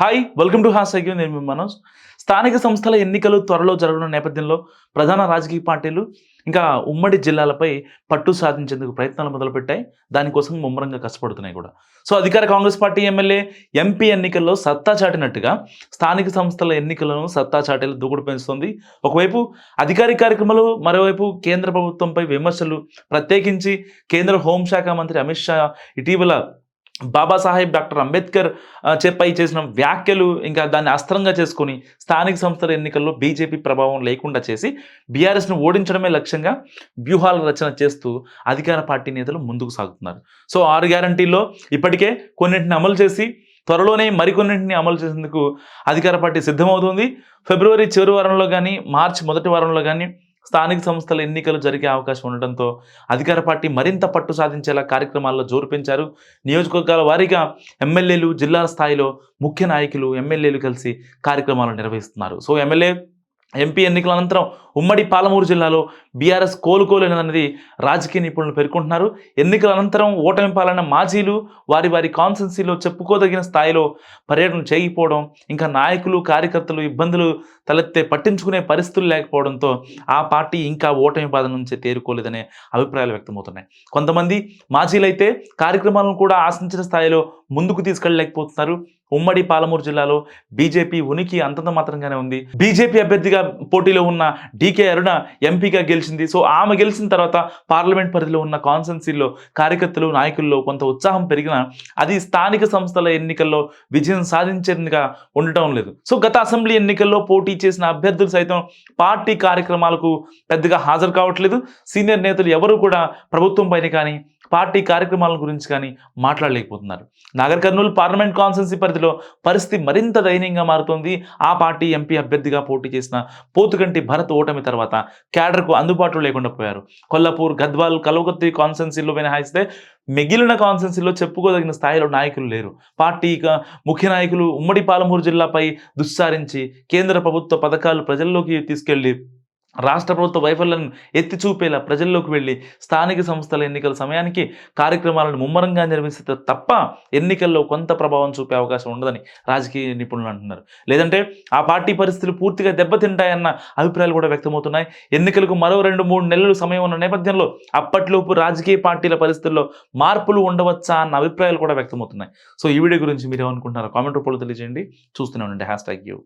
Hi welcome to has IQ నేను మనోజ్. స్థానిక సంస్థల ఎన్నికలు త్వరలో జరగడం నేపథ్యంలో ప్రధాన రాజకీయ పార్టీలు ఇంకా ఉమ్మడి జిల్లాలపై పట్టు సాధించేందుకు ప్రయత్నాలు మొదలుపెట్టాయి. దానికోసం ముమ్మరంగా కష్టపడుతున్నాయి కూడా. సో అధికార కాంగ్రెస్ పార్టీ ఎమ్మెల్యే ఎంపీ ఎన్నికల్లో సత్తా చాటినట్టుగా స్థానిక సంస్థల ఎన్నికలను సత్తా చాటేలు దూకుడు పెంచుతుంది. ఒకవైపు అధికారిక కార్యక్రమాలు మరోవైపు కేంద్ర ప్రభుత్వంపై విమర్శలు ప్రత్యేకించి కేంద్ర హోంశాఖ మంత్రి అమిత్ షా ఇటీవల బాబాసాహెబ్ డాక్టర్ అంబేద్కర్ చెప్పై చేసిన వ్యాఖ్యలు ఇంకా దాన్ని అస్త్రంగా చేసుకుని స్థానిక సంస్థల ఎన్నికల్లో బీజేపీ ప్రభావం లేకుండా చేసి బీఆర్ఎస్ను ఓడించడమే లక్ష్యంగా వ్యూహాల రచన చేస్తూ అధికార పార్టీ నేతలు ముందుకు సాగుతున్నారు. సో ఆరు గ్యారంటీల్లో ఇప్పటికే కొన్నింటిని అమలు చేసి త్వరలోనే మరికొన్నింటిని అమలు చేసేందుకు అధికార పార్టీ సిద్ధమవుతుంది. ఫిబ్రవరి చివరి వారంలో కానీ మార్చి మొదటి వారంలో కానీ స్థానిక సంస్థల ఎన్నికలు జరిగే అవకాశం ఉండడంతో అధికార పార్టీ మరింత పట్టు సాధించేలా కార్యక్రమాల్లో జోరు పెంచారు. నియోజకవర్గాల వారీగా ఎమ్మెల్యేలు జిల్లాల స్థాయిలో ముఖ్య నాయకులు ఎమ్మెల్యేలు కలిసి కార్యక్రమాలు నిర్వహిస్తున్నారు. సో ఎమ్మెల్యే ఎంపీ ఎన్నికల అనంతరం ఉమ్మడి పాలమూరు జిల్లాలో బీఆర్ఎస్ కోలుకోలేనన్నది రాజకీయ నిపుణులు పేర్కొంటున్నారు. ఎన్నికల అనంతరం ఓటమి పాలన మాజీలు వారి వారి కాన్సెన్సీలో చెప్పుకోదగిన స్థాయిలో పర్యటన చేయకపోవడం ఇంకా నాయకులు కార్యకర్తలు ఇబ్బందులు తలెత్తే పట్టించుకునే పరిస్థితులు లేకపోవడంతో ఆ పార్టీ ఇంకా ఓటమి బాధ నుంచి తేరుకోలేదనే అభిప్రాయాలు వ్యక్తమవుతున్నాయి. కొంతమంది మాజీలైతే కార్యక్రమాలను కూడా ఆశించిన స్థాయిలో ముందుకు తీసుకెళ్ళలేకపోతున్నారు. ఉమ్మడి పాలమూరు జిల్లాలో బీజేపీ ఉనికి అంతంత మాత్రంగానే ఉంది. బీజేపీ అభ్యర్థిగా పోటీలో ఉన్న డీకే అరుణ ఎంపీగా గెలిచింది. సో ఆమె గెలిచిన తర్వాత పార్లమెంట్ పరిధిలో ఉన్న కాన్సెన్సీల్లో కార్యకర్తలు నాయకుల్లో కొంత ఉత్సాహం పెరిగినా అది స్థానిక సంస్థల ఎన్నికల్లో విజయం సాధించేందుగా ఉండటం లేదు. సో గత అసెంబ్లీ ఎన్నికల్లో పోటీ చేసిన అభ్యర్థులు సైతం పార్టీ కార్యక్రమాలకు పెద్దగా హాజరు కావట్లేదు. సీనియర్ నేతలు ఎవరు కూడా ప్రభుత్వం పైన కానీ పార్టీ కార్యక్రమాల గురించి కానీ మాట్లాడలేకపోతున్నారు. నాగర్ కర్నూలు పార్లమెంట్ కాన్స్టెన్సీ పరిధిలో పరిస్థితి మరింత దయనీయంగా మారుతోంది. ఆ పార్టీ ఎంపీ అభ్యర్థిగా పోటీ చేసిన పోతుకంటి భరత్ ఓటమి తర్వాత క్యాడర్కు అందుబాటులో లేకుండా పోయారు. కొల్లాపూర్ గద్వాల్ కలవకత్తి కాన్స్టెన్సీలో మినహాయిస్తే మిగిలిన కాన్స్టెన్సీలో చెప్పుకోదగిన స్థాయిలో నాయకులు లేరు. పార్టీ ముఖ్య నాయకులు ఉమ్మడి పాలమూరు జిల్లాపై దుస్సారించి కేంద్ర ప్రభుత్వ పథకాలు ప్రజల్లోకి తీసుకెళ్ళి రాష్ట్ర ప్రభుత్వ వైఫల్యాలను ఎత్తి చూపేలా ప్రజల్లోకి వెళ్ళి స్థానిక సంస్థల ఎన్నికల సమయానికి కార్యక్రమాలను ముమ్మరంగా నిర్వహిస్తే తప్ప ఎన్నికల్లో కొంత ప్రభావం చూపే అవకాశం ఉండదని రాజకీయ నిపుణులు అంటున్నారు. లేదంటే ఆ పార్టీ పరిస్థితులు పూర్తిగా దెబ్బతింటాయన్న అభిప్రాయాలు కూడా వ్యక్తమవుతున్నాయి. ఎన్నికలకు మరో రెండు మూడు నెలలు సమయం ఉన్న నేపథ్యంలో అప్పట్లోపు రాజకీయ పార్టీల పరిస్థితుల్లో మార్పులు ఉండవచ్చా అన్న అభిప్రాయాలు కూడా వ్యక్తమవుతున్నాయి. సో ఈ వీడియో గురించి మీరు ఏమనుకుంటున్నారో కామెంట్ రూపంలో తెలియజేయండి. చూస్తూనే ఉండండి. Hashtag U.